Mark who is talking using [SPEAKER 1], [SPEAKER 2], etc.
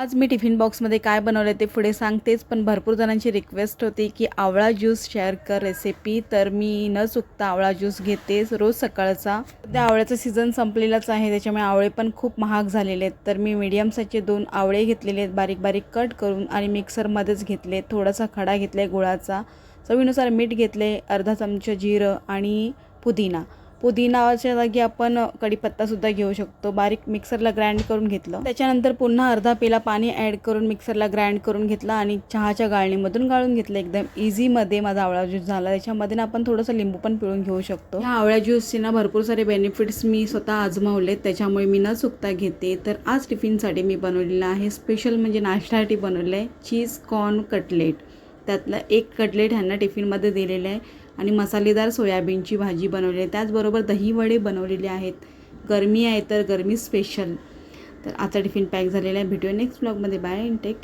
[SPEAKER 1] आज मी टिफिन बॉक्समध्ये काय बनवलं ते पुढे सांगतेच पण भरपूर जणांची रिक्वेस्ट होती की आवळा ज्यूस शेअर कर रेसिपी तर मी न चुकता आवळा ज्यूस घेतेच रोज सकाळचा. सध्या आवळ्याचा सीझन संपलेलाच आहे त्याच्यामुळे आवळे पण खूप महाग झालेले आहेत. तर मी मीडियम साईजचे दोन आवळे घेतलेले आहेत बारीक बारीक कट करून आणि मिक्सरमध्येच घेतले. थोडासा खडा घेतला आहे गुळाचा. चवीनुसार मीठ घेतले अर्धा चमचा जिरं आणि पुदिना. पुदिनाच्या जागी आपण कढीपत्तासुद्धा घेऊ शकतो. बारीक मिक्सरला ग्राइंड करून घेतलं. त्याच्यानंतर पुन्हा अर्धा पेला पाणी ॲड करून मिक्सरला ग्राइंड करून घेतला आणि चहाच्या गाळणीमधून गाळून घेतलं. एकदम इझीमध्ये माझा आवळा ज्यूस झाला. त्याच्यामध्ये ना आपण थोडंसं लिंबू पण पिळून घेऊ शकतो. ह्या आवळ्या ज्यूसचे ना भरपूर सारे बेनिफिट्स मी स्वतः आजमावले त्याच्यामुळे मी न चुकता घेते. तर आज टिफिनसाठी मी बनवलेलं आहे स्पेशल म्हणजे नाश्त्यासाठी बनवलं आहे चीज कॉर्न कटलेट त्यातलं एक कटलेट ह्यांना टिफिनमध्ये दिलेलं आहे. आणि मसालेदार सोयाबीनची भाजी बनवली आहे. त्याचबरोबर दही वडे बनवलेले आहेत. गरमी आहे तर गरमी स्पेशल तर आता टिफिन पॅक झालेला आहे. भेटूया नेक्स्ट ब्लॉगमध्ये बाय अँड टेक